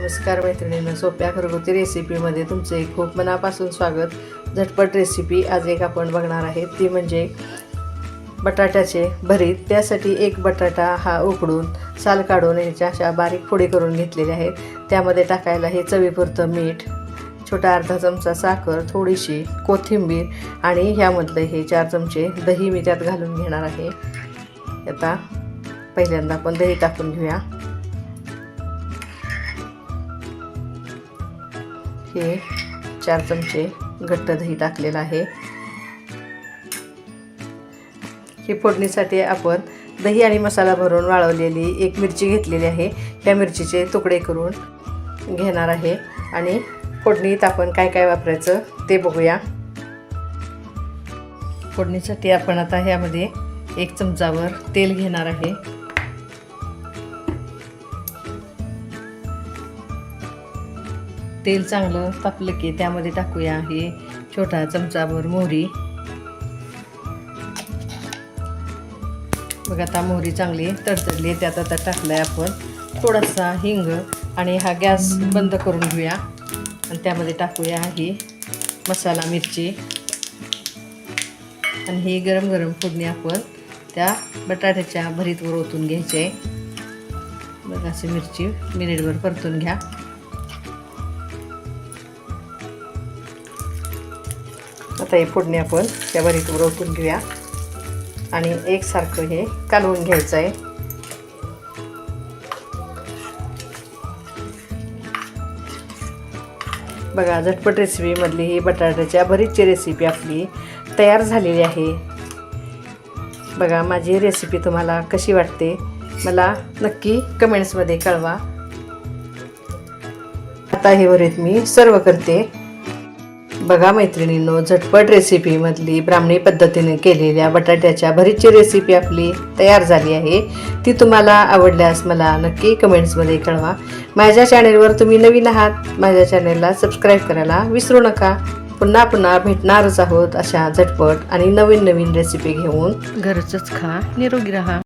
नमस्कार मैत्रिणींना सोप्या घरगुती रेसिपीमध्ये तुमचे खूप मनापासून स्वागत. झटपट रेसिपी आज एक आपण बघणार आहे. ती म्हणजे बटाट्याचे भरीत. त्यासाठी एक बटाटा हा उकडून साल काढून ह्याच्या अशा बारीक फोडी करून घेतलेल्या आहेत. त्यामध्ये टाकायला हे चवीपुरतं मीठ छोटा अर्धा चमचा साखर थोडीशी कोथिंबीर आणि ह्यामधलं हे चार चमचे दही मी त्यात घालून घेणार आहे. आता पहिल्यांदा आपण दही टाकून घेऊया. हे चार चमचे घट्ट दही टाकलेलं आहे. ही फोडणीसाठी आपण दही आणि मसाला भरून वाळवलेली एक मिरची घेतलेली आहे. त्या मिरचीचे तुकडे करून घेणार आहे. आणि फोडणीत आपण काय काय वापरायचं ते बघूया. फोडणीसाठी आपण आता ह्यामध्ये एक चमचावर तेल घेणार आहे. तेल चांगलं तापलं की त्यामध्ये टाकूया हे छोटा चमचाभर मोहरी. बघा आता मोहरी चांगली तडतडली त्यात आता टाकलं आहे आपण थोडासा हिंग आणि हा गॅस बंद करून घेऊया. आणि त्यामध्ये टाकूया ही मसाला मिरची. आणि ही गरम गरम फोडणी आपण त्या बटाट्याच्या भरीतवर ओतून घ्यायची. आहे बघा अशी मिरची मिनिटभर परतून घ्या. आता हे फोडणी आपण त्या भरीत ओतून घेऊया. आणि एकसारखं हे कालवून घ्यायचं आहे. बघा झटपट रेसिपीमधली ही बटाट्याच्या भरीतची रेसिपी आपली तयार झालेली आहे. बघा माझी रेसिपी तुम्हाला कशी वाटते मला नक्की कमेंट्समध्ये कळवा. आता हे भरीत मी सर्व करते. बघा मैत्रिणींनो झटपट रेसिपीमधली ब्राह्मणी पद्धतीने केलेल्या बटाट्याच्या भरीची रेसिपी आपली तयार झाली आहे. ती तुम्हाला आवडल्यास मला नक्की कमेंट्समध्ये कळवा. माझ्या चॅनेलवर तुम्ही नवीन आहात माझ्या चॅनेलला सबस्क्राईब करायला विसरू नका. पुन्हा पुन्हा भेटणारच आहोत अशा झटपट आणि नवीन नवीन रेसिपी घेऊन. घरचंच खा निरोगी राहा.